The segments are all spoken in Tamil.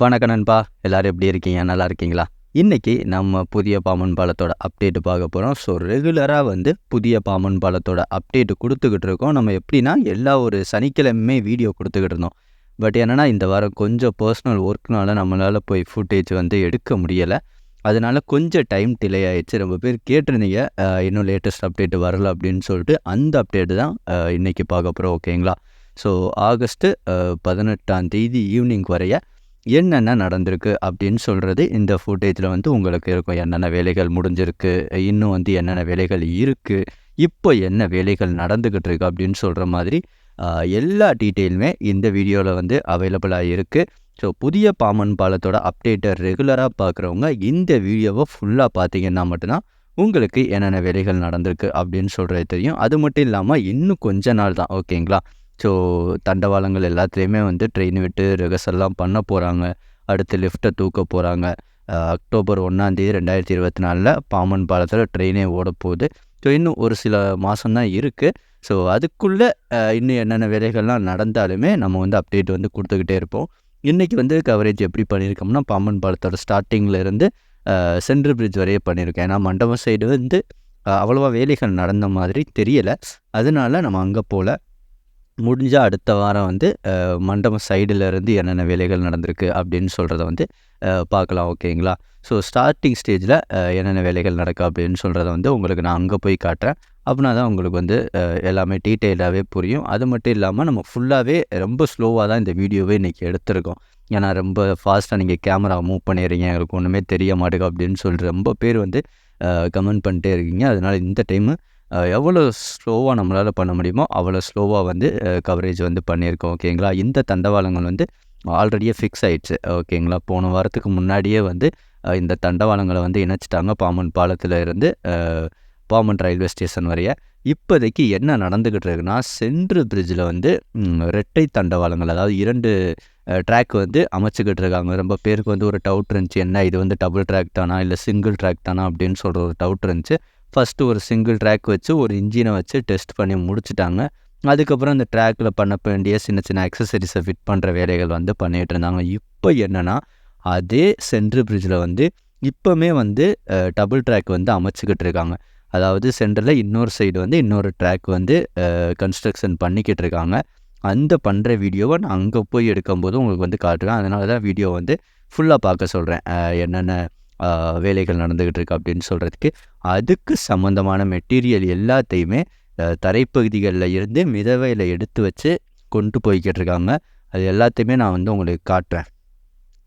வணக்கம் நண்பா. எல்லோரும் எப்படி இருக்கீங்க? நல்லா இருக்கீங்களா? இன்றைக்கி நம்ம புதிய பாமன் பாலத்தோட அப்டேட் பார்க்க போகிறோம் ஸோ ரெகுலராக வந்து புதிய பாமன் பாலத்தோட அப்டேட் கொடுத்துக்கிட்டு இருக்கோம். நம்ம எப்படின்னா எல்லா ஒரு சனிக்கிழமையுமே வீடியோ கொடுத்துக்கிட்டு இருந்தோம். பட் என்னென்னா இந்த வாரம் கொஞ்சம் பர்சனல் ஒர்க்னால நம்மளால் போய் ஃபுட்டேஜ் வந்து எடுக்க முடியலை. அதனால் கொஞ்சம் டைம் டிலே ஆகிடுச்சு ரொம்ப பேர் கேட்டிருந்தீங்க இன்னும் லேட்டஸ்ட் அப்டேட் வரல அப்படின்னு சொல்லிட்டு அந்த அப்டேட் தான் இன்றைக்கி பார்க்க போகிறோம் ஓகேங்களா ஸோ ஆகஸ்ட்டு பதினெட்டாம் தேதி ஈவினிங் வரைய என்னென்ன நடந்திருக்கு அப்படின்னு சொல்கிறது இந்த ஃபுட்டேஜில் வந்து உங்களுக்கு இருக்கும். என்னென்ன வேலைகள் முடிஞ்சிருக்கு? இன்னும் வந்து என்னென்ன வேலைகள் இருக்குது இப்போ என்ன வேலைகள் நடந்துக்கிட்டு இருக்கு அப்படின்னு சொல்கிற மாதிரி எல்லா டீட்டெயிலுமே இந்த வீடியோவில் வந்து அவைலபிளாக இருக்குது ஸோ புதிய பாமன் பாலத்தோட அப்டேட்டை ரெகுலராக பார்க்குறவங்க இந்த வீடியோவை ஃபுல்லாக பார்த்தீங்கன்னா மட்டும்தான் உங்களுக்கு என்னென்ன வேலைகள் நடந்திருக்கு அப்படின்னு சொல்கிறது தெரியும். அது மட்டும் இல்லாமல் இன்னும் கொஞ்ச நாள் தான் ஓகேங்களா ஸோ தண்டவாளங்கள் எல்லாத்துலேயுமே வந்து ட்ரெயின் விட்டு ரிஹர்சல்லாம் பண்ண போகிறாங்க அடுத்து லிஃப்ட்டை தூக்க போகிறாங்க அக்டோபர் ஒன்றாந்தேதி ரெண்டாயிரத்தி இருபத்தி நாலில் பாமன் பாலத்தில் ட்ரெயினே ஓடப்போகுது ஸோ இன்னும் ஒரு சில மாதம்தான் இருக்குது ஸோ அதுக்குள்ளே இன்னும் என்னென்ன வேலைகள்லாம் நடந்தாலுமே நம்ம வந்து அப்டேட் வந்து கொடுத்துக்கிட்டே இருப்போம். இன்றைக்கி வந்து கவரேஜ் எப்படி பண்ணியிருக்கோம்னா பாம்பன் பாலத்தோட ஸ்டார்டிங்கிலேருந்து சென்ட்ரல் பிரிட்ஜ் வரையே பண்ணியிருக்கேன் ஏன்னா மண்டபம் சைடு வந்து அவ்வளோவா வேலைகள் நடந்த மாதிரி தெரியலை. அதனால நம்ம அங்கே போகல முடிஞ்சால் அடுத்த வாரம் வந்து மண்டபம் சைடில் இருந்து என்னென்ன வேலைகள் நடந்திருக்கு அப்படின்னு சொல்கிறத வந்து பார்க்கலாம் ஓகேங்களா? ஸோ ஸ்டார்டிங் ஸ்டேஜில் என்னென்ன வேலைகள் நடக்கும் அப்படின்னு சொல்கிறத வந்து உங்களுக்கு நான் அங்கே போய் காட்டுறேன். அப்படின்னா தான் உங்களுக்கு வந்து எல்லாமே டீட்டெயிலாகவே புரியும். அது மட்டும் இல்லாமல் நம்ம ஃபுல்லாகவே ரொம்ப ஸ்லோவாக தான் இந்த வீடியோவே இன்றைக்கி எடுத்திருக்கோம். ஏன்னா ரொம்ப ஃபாஸ்ட்டாக நீங்கள் கேமரா மூவ் பண்ணிடுறீங்க. எங்களுக்கு ஒன்றுமே தெரிய மாட்டேங்குது அப்படின்னு சொல்லிட்டு ரொம்ப பேர் வந்து கமெண்ட் பண்ணிட்டே இருக்கீங்க. அதனால் இந்த டைமு எவ்வளோ ஸ்லோவாக நம்மளால் பண்ண முடியுமோ அவ்வளோ ஸ்லோவாக வந்து கவரேஜ் வந்து பண்ணியிருக்கோம் ஓகேங்களா இந்த தண்டவாளங்கள் வந்து ஆல்ரெடியே ஃபிக்ஸ் ஆகிடுச்சு ஓகேங்களா போன வாரத்துக்கு முன்னாடியே வந்து இந்த தண்டவாளங்களை வந்து இணைச்சிட்டாங்க பாமன் பாலத்தில் இருந்து பாமன் ரயில்வே ஸ்டேஷன் வரைய. இப்போதைக்கு என்ன நடந்துக்கிட்டு இருக்குன்னா சென்ட்ரல் பிரிட்ஜில் வந்து ரெட்டை தண்டவாளங்கள் அதாவது இரண்டு ட்ராக் வந்து அமைச்சுக்கிட்டு இருக்காங்க. ரொம்ப பேருக்கு வந்து ஒரு டவுட் இருந்துச்சு என்ன இது வந்து டபுள் ட்ராக் தானா? இல்லை சிங்கிள் ட்ராக் தானா? அப்படின்னு சொல்கிற ஒரு டவுட் இருந்துச்சு. ஃபஸ்ட்டு ஒரு சிங்கிள் ட்ராக் வச்சு ஒரு இன்ஜினை வச்சு டெஸ்ட் பண்ணி முடிச்சிட்டாங்க. அதுக்கப்புறம் அந்த ட்ராக்கில் பண்ண வேண்டிய சின்ன சின்ன அக்சசரிஸை ஃபிட் பண்ணுற வேலைகள் வந்து பண்ணிகிட்டு இருந்தாங்க. இப்போ என்னென்னா அதே சென்ட்ரு பிரிட்ஜில் வந்து இப்போமே வந்து டபுள் ட்ராக் வந்து அமைச்சிக்கிட்டு இருக்காங்க. அதாவது சென்டரில் இன்னொரு சைடு வந்து இன்னொரு ட்ராக் வந்து கன்ஸ்ட்ரக்ஷன் பண்ணிக்கிட்டு இருக்காங்க. அந்த பண்ணுற வீடியோவை நான் அங்கே போய் எடுக்கும்போது உங்களுக்கு வந்து காட்டுவேன் அதனால தான் வீடியோ வந்து ஃபுல்லாக பார்க்க சொல்கிறேன் என்னென்ன வேலைகள் நடந்துக்கிட்டு இருக்கு அப்படின்னு சொல்கிறதுக்கு அதுக்கு சம்மந்தமான மெட்டீரியல் எல்லாத்தையுமே தரைப்பகுதிகளில் இருந்து மிதவையில் எடுத்து வச்சு கொண்டு போய்கிட்டு இருக்காங்க அது எல்லாத்தையுமே நான் வந்து உங்களுக்கு காட்டுறேன்.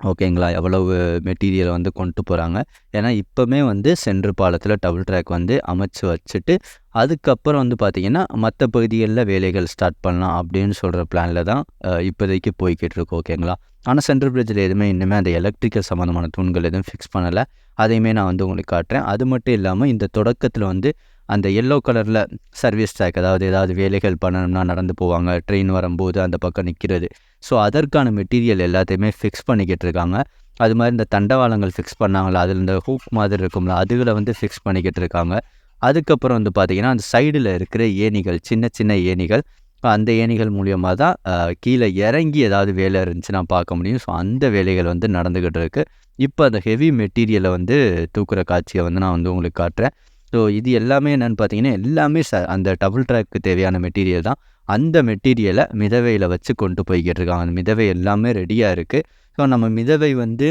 ஓகேங்களா? எவ்வளவு மெட்டீரியலை வந்து கொண்டு போகிறாங்க ஏன்னா இப்போமே வந்து சென்ட்ரு பாலத்தில் டபுள் ட்ராக் வந்து அமைச்சு வச்சுட்டு அதுக்கப்புறம் வந்து பார்த்திங்கன்னா மற்ற பகுதிகளில் வேலைகள் ஸ்டார்ட் பண்ணலாம் அப்படின்னு சொல்கிற பிளானில் தான் இப்போதைக்கு போய்கிட்டு இருக்கு ஓகேங்களா? ஆனால் சென்ட்ரல் பிரிட்ஜில் எதுவுமே இன்னுமே அந்த எலக்ட்ரிக்கல் சம்மந்தமான தூண்கள் எதுவும் ஃபிக்ஸ் பண்ணலை. அதையுமே நான் வந்து உங்களுக்கு காட்டுறேன். அது மட்டும் இல்லாமல் இந்த தொடக்கத்தில் வந்து அந்த எல்லோ கலரில் சர்வீஸ் ட்ராக் அதாவது ஏதாவது வேலைகள் பண்ணணும்னா நடந்து போவாங்க. ட்ரெயின் வரும்போது அந்த பக்கம் நிற்கிறது ஸோ அதற்கான மெட்டீரியல் எல்லாத்தையுமே ஃபிக்ஸ் பண்ணிக்கிட்டு இருக்காங்க. அது மாதிரி இந்த தண்டவாளங்கள் ஃபிக்ஸ் பண்ணாங்களா அதில் இந்த ஹூக் மாதிரி இருக்கும்ல அதுகளை வந்து ஃபிக்ஸ் பண்ணிக்கிட்டு இருக்காங்க. அதுக்கப்புறம் வந்து பார்த்திங்கன்னா அந்த சைடில் இருக்கிற ஏணிகள் சின்ன சின்ன ஏணிகள் இப்போ அந்த ஏணிகள் மூலியமாக தான் கீழே இறங்கி ஏதாவது வேலை இருந்துச்சுன்னா பார்க்க முடியும். ஸோ அந்த வேலைகள் வந்து நடந்துக்கிட்டு இருக்குது இப்போ அந்த ஹெவி மெட்டீரியலை வந்து தூக்குற காட்சியை வந்து நான் வந்து உங்களுக்கு காட்டுறேன். ஸோ இது எல்லாமே என்னென்னு பார்த்தீங்கன்னா எல்லாமே ச அந்த டபுள் ட்ராக்கு தேவையான மெட்டீரியல் தான். அந்த மெட்டீரியலை மிதவையில் வச்சு கொண்டு போய்கிட்டு இருக்காங்க. அந்த மிதவை எல்லாமே ரெடியாக இருக்குது ஸோ நம்ம மிதவை வந்து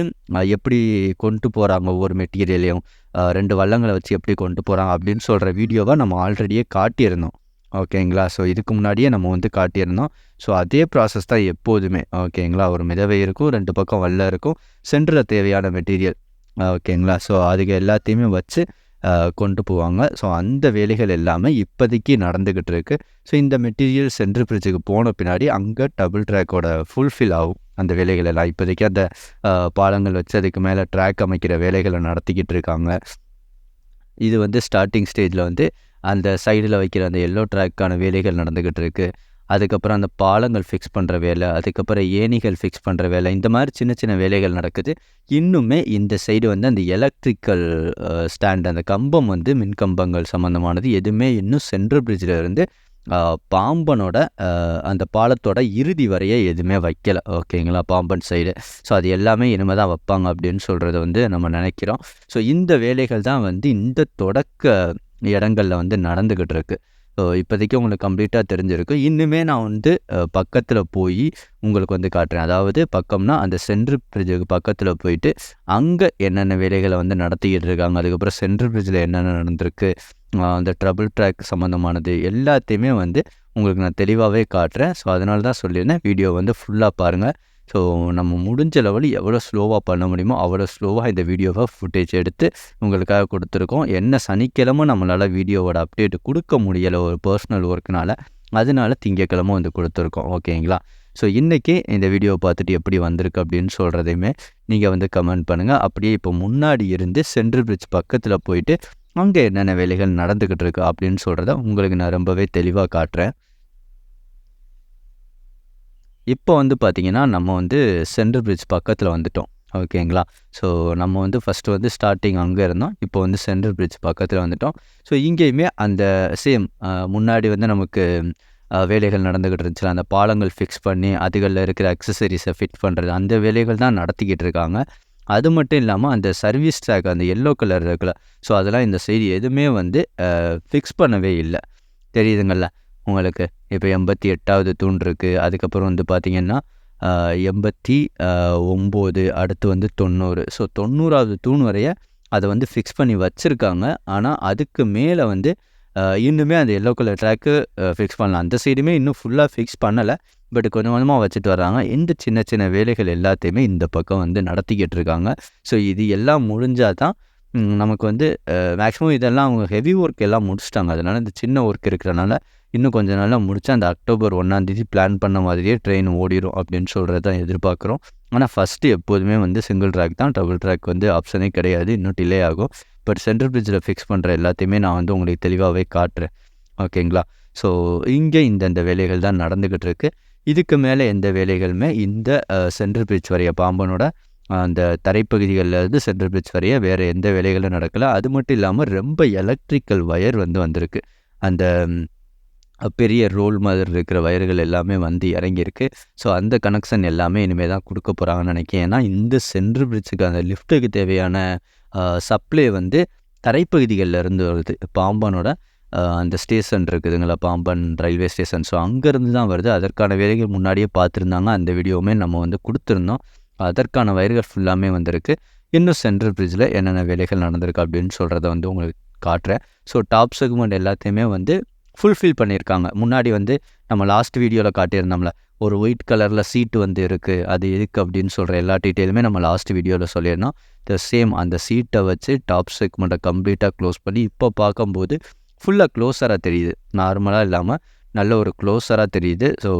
எப்படி கொண்டு போகிறாங்க ஒவ்வொரு மெட்டீரியலையும்? ரெண்டு வள்ளங்களை வச்சு எப்படி கொண்டு போகிறாங்க? அப்படின்னு சொல்கிற வீடியோவை நம்ம ஆல்ரெடியே காட்டியிருந்தோம். ஓகேங்களா? ஸோ இதுக்கு முன்னாடியே நம்ம வந்து காட்டியிருந்தோம். ஸோ அதே ப்ராசஸ் தான் எப்போதுமே. ஓகேங்களா? ஒரு மிதவை இருக்கும் ரெண்டு பக்கம் வல்ல இருக்கும். சென்டரில் தேவையான மெட்டீரியல் ஓகேங்களா? ஸோ அதுக்கு எல்லாத்தையுமே வச்சு கொண்டு போவாங்க. ஸோ அந்த வேலைகள் எல்லாமே இப்போதைக்கு நடந்துக்கிட்டு இருக்குது ஸோ இந்த மெட்டீரியல் சென்ட்ரு பிரிட்ஜுக்கு போன பின்னாடி அங்கே டபுள் ட்ராக்கோட ஃபுல்ஃபில் ஆகும். அந்த வேலைகள் எல்லாம். இப்போதைக்கு அந்த பாலங்கள் வச்சு அதுக்கு மேலே ட்ராக் அமைக்கிற வேலைகளை நடத்திக்கிட்டு இருக்காங்க. இது வந்து ஸ்டார்டிங் ஸ்டேஜில் வந்து அந்த சைடில் வைக்கிற அந்த எல்லோ ட்ராக்கான வேலைகள் நடந்துக்கிட்டு இருக்கு. அதுக்கப்புறம் அந்த பாலங்கள் ஃபிக்ஸ் பண்ணுற வேலை அதுக்கப்புறம் ஏணிகள் ஃபிக்ஸ் பண்ணுற வேலை இந்த மாதிரி சின்ன சின்ன வேலைகள் நடக்குது. இன்னுமே இந்த சைடு வந்து அந்த எலக்ட்ரிக்கல் ஸ்டாண்ட் அந்த கம்பம் வந்து மின் கம்பங்கள் சம்மந்தமானது எதுவுமே இன்னும் சென்ட்ரல் பிரிட்ஜில் இருந்து பாம்பனோட அந்த பாலத்தோட இறுதி வரைய எதுவுமே வைக்கல. ஓகேங்களா பாம்பன் சைடு ஸோ அது எல்லாமே இனிமேல் தான் வைப்பாங்க அப்படின்னு சொல்கிறத வந்து நம்ம நினைக்கிறோம். ஸோ இந்த வேலைகள் தான் வந்து இந்த தொடக்க இடங்களில் வந்து நடந்துக்கிட்டு இருக்கு ஸோ இப்போதைக்கு உங்களுக்கு கம்ப்ளீட்டாக தெரிஞ்சிருக்கு. இன்னுமே நான் வந்து பக்கத்தில் போய் உங்களுக்கு வந்து காட்டுறேன். அதாவது பக்கம்னா அந்த சென்ட்ரல் பிரிட்ஜுக்கு பக்கத்தில் போயிட்டு அங்கே என்னென்ன வேலைகளை வந்து நடத்திக்கிட்டு இருக்காங்க அதுக்கப்புறம் சென்ட்ரல் பிரிட்ஜில் என்னென்ன நடந்திருக்கு அந்த ட்ரபிள் ட்ராக் சம்மந்தமானது எல்லாத்தையுமே வந்து உங்களுக்கு நான் தெளிவாகவே காட்டுறேன். ஸோ அதனால தான் சொல்லியிருந்தேன். வீடியோ வந்து ஃபுல்லாக பாருங்கள் ஸோ நம்ம முடிஞ்ச லெவல் எவ்வளோ ஸ்லோவாக பண்ண முடியுமோ அவ்வளோ ஸ்லோவாக இந்த வீடியோவை ஃபுட்டேஜ் எடுத்து உங்களுக்காக கொடுத்துருக்கோம். என்ன சனிக்கிழமை நம்மளால் வீடியோவோட அப்டேட் கொடுக்க முடியலை ஒரு பர்சனல் ஒர்க்குனால அதனால திங்கக்கிழமை வந்து கொடுத்துருக்கோம். ஓகேங்களா ஸோ இன்றைக்கி இந்த வீடியோவை பார்த்துட்டு எப்படி வந்திருக்கு அப்படின்னு சொல்கிறதையுமே நீங்கள் வந்து கமெண்ட் பண்ணுங்கள் அப்படியே இப்போ முன்னாடி இருந்து சென்ட்ரல் பிரிட்ஜ் பக்கத்தில் போயிட்டு அங்கே என்னென்ன வேலைகள் நடந்துக்கிட்டு இருக்கு அப்படின்னு சொல்கிறத உங்களுக்கு நான் ரொம்பவே தெளிவாக காட்டுறேன். இப்போ வந்து பார்த்திங்கன்னா நம்ம வந்து சென்ட்ரல் பிரிட்ஜ் பக்கத்தில் வந்துட்டோம். ஓகேங்களா ஸோ நம்ம வந்து ஃபஸ்ட்டு வந்து ஸ்டார்டிங் அங்கே இருந்தோம். இப்போ வந்து சென்ட்ரல் பிரிட்ஜ் பக்கத்தில் வந்துட்டோம். ஸோ இங்கேயுமே அந்த சேம் முன்னாடி வந்து நமக்கு வேலைகள் நடந்துக்கிட்டு இருந்துச்சு அந்த பாலங்கள் ஃபிக்ஸ் பண்ணி அதுகளில் இருக்கிற அக்சசரிஸை ஃபிட் பண்ணுறது அந்த வேலைகள் தான் நடத்திக்கிட்டு இருக்காங்க. அது மட்டும் இல்லாமல் அந்த சர்வீஸ் ட்ராக் அந்த எல்லோ கலர் இருக்குல்ல ஸோ அதெல்லாம் இந்த சைடு எதுவுமே வந்து ஃபிக்ஸ் பண்ணவே இல்லை. தெரியுதுங்கள உங்களுக்கு இப்போ எண்பத்தி எட்டாவது தூண் இருக்குது அதுக்கப்புறம் வந்து பார்த்திங்கன்னா எண்பத்தி ஒம்பது அடுத்து வந்து தொண்ணூறு. ஸோ தொண்ணூறாவது தூண் வரைய அதை வந்து ஃபிக்ஸ் பண்ணி வச்சுருக்காங்க. ஆனால் அதுக்கு மேலே வந்து இன்னுமே அந்த எல்லோ கலர் ட்ராக்கு ஃபிக்ஸ் பண்ணலாம் அந்த சைடுமே இன்னும் ஃபுல்லாக ஃபிக்ஸ் பண்ணலை. பட் கொஞ்சம் கொஞ்சமாக வச்சுட்டு வராங்க இந்த சின்ன சின்ன வேலைகள் எல்லாத்தையுமே இந்த பக்கம் வந்து நடத்திக்கிட்டு இருக்காங்க. ஸோ இது எல்லாம் முடிஞ்சால் தான் நமக்கு வந்து மேக்ஸிமம் இதெல்லாம் அவங்க ஹெவி ஒர்க் எல்லாம் முடிச்சிட்டாங்க. அதனால் இந்த சின்ன ஒர்க் இருக்கிறனால இன்னும் கொஞ்ச நாளில் முடிச்சு அந்த அக்டோபர் ஒன்றாந்தேதி பிளான் பண்ண மாதிரியே ட்ரெயின் ஓடிடும் அப்படின்னு சொல்கிறது தான் எதிர்பார்க்குறோம். ஆனால் ஃபஸ்ட்டு எப்போதுமே வந்து சிங்கிள் ட்ராக் தான். டபுள் ட்ராக் வந்து ஆப்ஷனே கிடையாது. இன்னும் டிலே ஆகும். பட் சென்ட்ரல் பிரிட்ஜில் ஃபிக்ஸ் பண்ணுற எல்லாத்தையுமே நான் வந்து உங்களுக்கு தெளிவாகவே காட்டுறேன். ஓகேங்களா? ஸோ இங்கே இந்தந்த வேலைகள் தான் நடந்துக்கிட்டு இருக்குது இதுக்கு மேலே எந்த வேலைகளுமே இந்த சென்ட்ரல் பிரிட்ஜ் வரைய பாம்பனோட அந்த தரைப்பகுதிகளில் இருந்து சென்ட்ரல் பிரிட்ஜ் வரைய வேறு எந்த வேலைகளும் நடக்கலை. அது மட்டும் இல்லாமல் ரொம்ப எலக்ட்ரிக்கல் ஒயர் வந்து வந்திருக்கு. அந்த பெரிய ரோல் மாதிரி இருக்கிற வயர்கள் எல்லாமே வந்து இறங்கியிருக்கு. ஸோ அந்த கனெக்ஷன் எல்லாமே இனிமேல் தான் கொடுக்க போகிறாங்கன்னு நினைக்கிறேன். ஏன்னா இந்த சென்ட்ரு பிரிட்ஜுக்கு அந்த லிஃப்ட்டுக்கு தேவையான சப்ளை வந்து தரைப்பகுதிகளில் இருந்து வருது. பாம்பனோட அந்த ஸ்டேஷன் இருக்குதுங்களா பாம்பன் ரயில்வே ஸ்டேஷன். ஸோ அங்கேருந்து தான் வருது. அதற்கான வேலைகள் முன்னாடியே பார்த்துருந்தாங்க. அந்த வீடியோவுமே நம்ம வந்து கொடுத்துருந்தோம். அதற்கான வயர்கள் ஃபுல்லாமே வந்திருக்கு. இன்னும் சென்ட்ரல் பிரிட்ஜில் என்னென்ன வேலைகள் நடந்திருக்கு அப்படின்னு சொல்கிறத வந்து உங்களுக்கு காட்டுறேன். ஸோ டாப் செக்மெண்ட் எல்லாத்தையுமே வந்து ஃபுல்ஃபில் பண்ணியிருக்காங்க. முன்னாடி வந்து நம்ம லாஸ்ட் வீடியோவில் காட்டியிருந்தோம்ல ஒரு ஒயிட் கலரில் சீட்டு வந்து இருக்குது அது எதுக்கு அப்படின்னு சொல்கிற எல்லா டீட்டெயிலுமே நம்ம லாஸ்ட் வீடியோவில் சொல்லியிருந்தோம். த சேம் அந்த சீட்டை வச்சு டாப் செக்மெண்ட்டை கம்ப்ளீட்டாக க்ளோஸ் பண்ணி இப்போ பார்க்கும்போது ஃபுல்லாக க்ளோஸராக தெரியுது. நார்மலாக இல்லாமல் நல்ல ஒரு க்ளோஸராக தெரியுது. ஸோ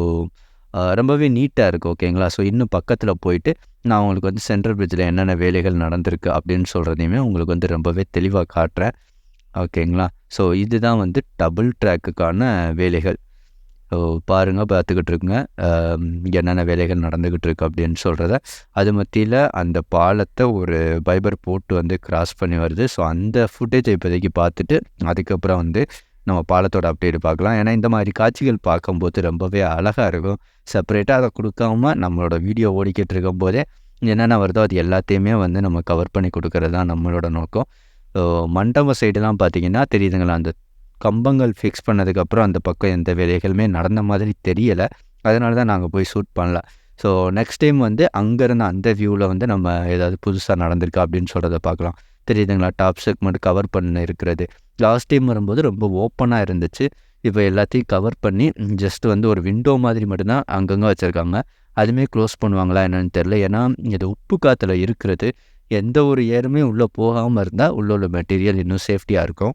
ரொம்பவே நீட்டாக இருக்குது ஓகேங்களா ஸோ இன்னும் பக்கத்தில் போயிட்டு நான் உங்களுக்கு வந்து சென்ட்ரல் பிரிட்ஜில் என்னென்ன வேலைகள் நடந்திருக்கு அப்படின்னு சொல்கிறதையுமே உங்களுக்கு வந்து ரொம்பவே தெளிவாக காட்டுறேன். ஓகேங்களா? ஸோ இதுதான் வந்து டபுள் ட்ராக்குக்கான வேலைகள். ஸோ பாருங்கள் பார்த்துக்கிட்டு இருக்குங்க என்னென்ன வேலைகள் நடந்துக்கிட்டு இருக்கு அப்படின்னு சொல்கிறத அது மத்தியில் அந்த பாலத்தை ஒரு பைபர் போட்டு வந்து கிராஸ் பண்ணி வருது. ஸோ அந்த ஃபுட்டேஜை இப்போதைக்கு பார்த்துட்டு அதுக்கப்புறம் வந்து நம்ம பாலத்தோட அப்டேட் பார்க்கலாம். ஏன்னா இந்த மாதிரி காட்சிகள் பார்க்கும்போது ரொம்பவே அழகாக இருக்கும். செப்பரேட்டாக அதை கொடுக்காம நம்மளோட வீடியோ ஓடிக்கிட்டு இருக்கும்போதே என்னென்ன வருதோ அது எல்லாத்தையுமே வந்து நம்ம கவர் பண்ணி கொடுக்கறது தான் நம்மளோட நோக்கம். மண்டப சைடுலாம் பார்த்தீங்கன்னா தெரியுதுங்களா? அந்த கம்பங்கள் ஃபிக்ஸ் பண்ணதுக்கப்புறம் அந்த பக்கம் எந்த வேலைகளுமே நடந்த மாதிரி தெரியலை. அதனால தான் நாங்கள் போய் ஷூட் பண்ணல. ஸோ நெக்ஸ்ட் டைம் வந்து அங்கேருந்து அந்த வியூவில் வந்து நம்ம ஏதாவது புதுசாக நடந்திருக்கா அப்படின்னு சொல்கிறத பார்க்கலாம். தெரியுதுங்களா? டாப் செக்மெண்ட் கவர் பண்ண இருக்கிறது. லாஸ்ட் டைம் வரும்போது ரொம்ப ஓப்பனாக இருந்துச்சு. இப்போ எல்லாத்தையும் கவர் பண்ணி ஜஸ்ட் வந்து ஒரு விண்டோ மாதிரி மட்டும்தான் அங்கங்கே வச்சுருக்காங்க. அதுவுமே க்ளோஸ் பண்ணுவாங்களா என்னென்னு தெரில ஏன்னா இது உப்பு காற்றுல இருக்கிறது. எந்த ஒரு ஏருமே உள்ளே போகாமல் இருந்தால் உள்ள உள்ள மெட்டீரியல் இன்னும் சேஃப்டியாக இருக்கும்.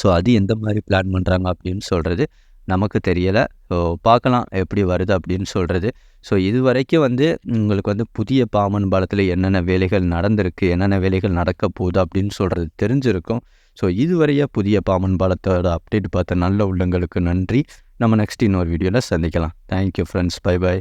ஸோ அது எந்த மாதிரி பிளான் பண்ணுறாங்க அப்படின்னு சொல்கிறது நமக்கு தெரியலை. ஸோ பார்க்கலாம் எப்படி வருது அப்படின்னு சொல்கிறது ஸோ இது வரைக்கும் வந்து உங்களுக்கு வந்து புதிய பாமன் பாலத்தில் என்னென்ன வேலைகள் நடந்திருக்கு என்னென்ன வேலைகள் நடக்க போகுது அப்படின்னு சொல்கிறது தெரிஞ்சிருக்கும். ஸோ இதுவரைய புதிய பாமன் பாலத்தோட அப்டேட் பார்த்த நல்ல உள்ளங்களுக்கு நன்றி. நம்ம நெக்ஸ்ட் இன்னொரு வீடியோவில் சந்திக்கலாம். Thank you friends by by